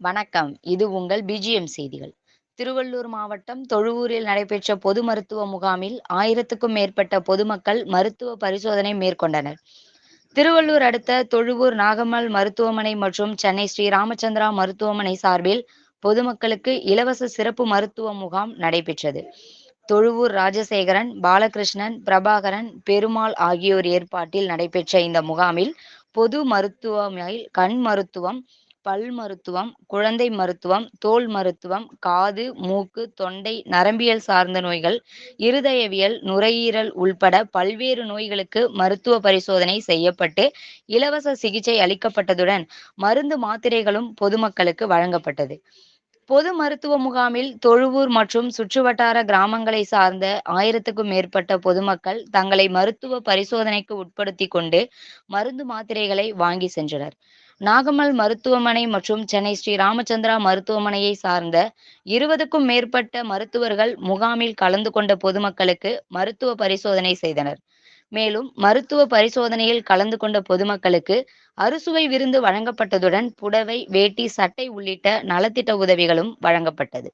வணக்கம். இது உங்கள் பிஜிஎம் செய்திகள். திருவள்ளூர் மாவட்டம் தொழுவூரில் நடைபெற்ற பொது மருத்துவ முகாமில் ஆயிரத்துக்கும் மேற்பட்ட பொதுமக்கள் மருத்துவ பரிசோதனை மேற்கொண்டனர். திருவள்ளூர் அடுத்த தொழுவூர் நாகம்மாள் மருத்துவமனை மற்றும் சென்னை ஸ்ரீ ராமச்சந்திரா மருத்துவமனை சார்பில் பொதுமக்களுக்கு இலவச சிறப்பு மருத்துவ முகாம் நடைபெற்றது. தொழுவூர் ராஜசேகரன் பாலகிருஷ்ணன் பிரபாகரன் பெருமாள் ஆகியோர் ஏற்பாட்டில் நடைபெற்ற இந்த முகாமில் பொது மருத்துவமனையில் கண் மருத்துவம் பல் மருத்துவம் குழந்தை மருத்துவம் தோல் மருத்துவம் காது மூக்கு தொண்டை நரம்பியல் சார்ந்த நோய்கள் இருதயவியல் நுரையீரல் உள்பட பல்வேறு நோய்களுக்கு மருத்துவ பரிசோதனை செய்யப்பட்டு இலவச சிகிச்சை அளிக்கப்பட்டதுடன் மருந்து மாத்திரைகளும் பொதுமக்களுக்கு வழங்கப்பட்டது. பொது மருத்துவ முகாமில் தொழுவூர் மற்றும் சுற்றுவட்டார கிராமங்களை சார்ந்த ஆயிரத்துக்கும் மேற்பட்ட பொதுமக்கள் தங்களை மருத்துவ பரிசோதனைக்கு உட்படுத்தி கொண்டு மருந்து மாத்திரைகளை வாங்கி சென்றனர். நாகமல் மருத்துவமனை மற்றும் சென்னை ஸ்ரீ ராமச்சந்திரா மருத்துவமனையை சார்ந்த இருபதுக்கும் மேற்பட்ட மருத்துவர்கள் முகாமில் கலந்து கொண்ட பொதுமக்களுக்கு மருத்துவ பரிசோதனை செய்தனர். மேலும் மருத்துவ பரிசோதனையில் கலந்து கொண்ட பொதுமக்களுக்கு அறுசுவை விருந்து வழங்கப்பட்டதுடன் புடவை வேட்டி சட்டை உள்ளிட்ட நலத்திட்ட உதவிகளும் வழங்கப்பட்டது.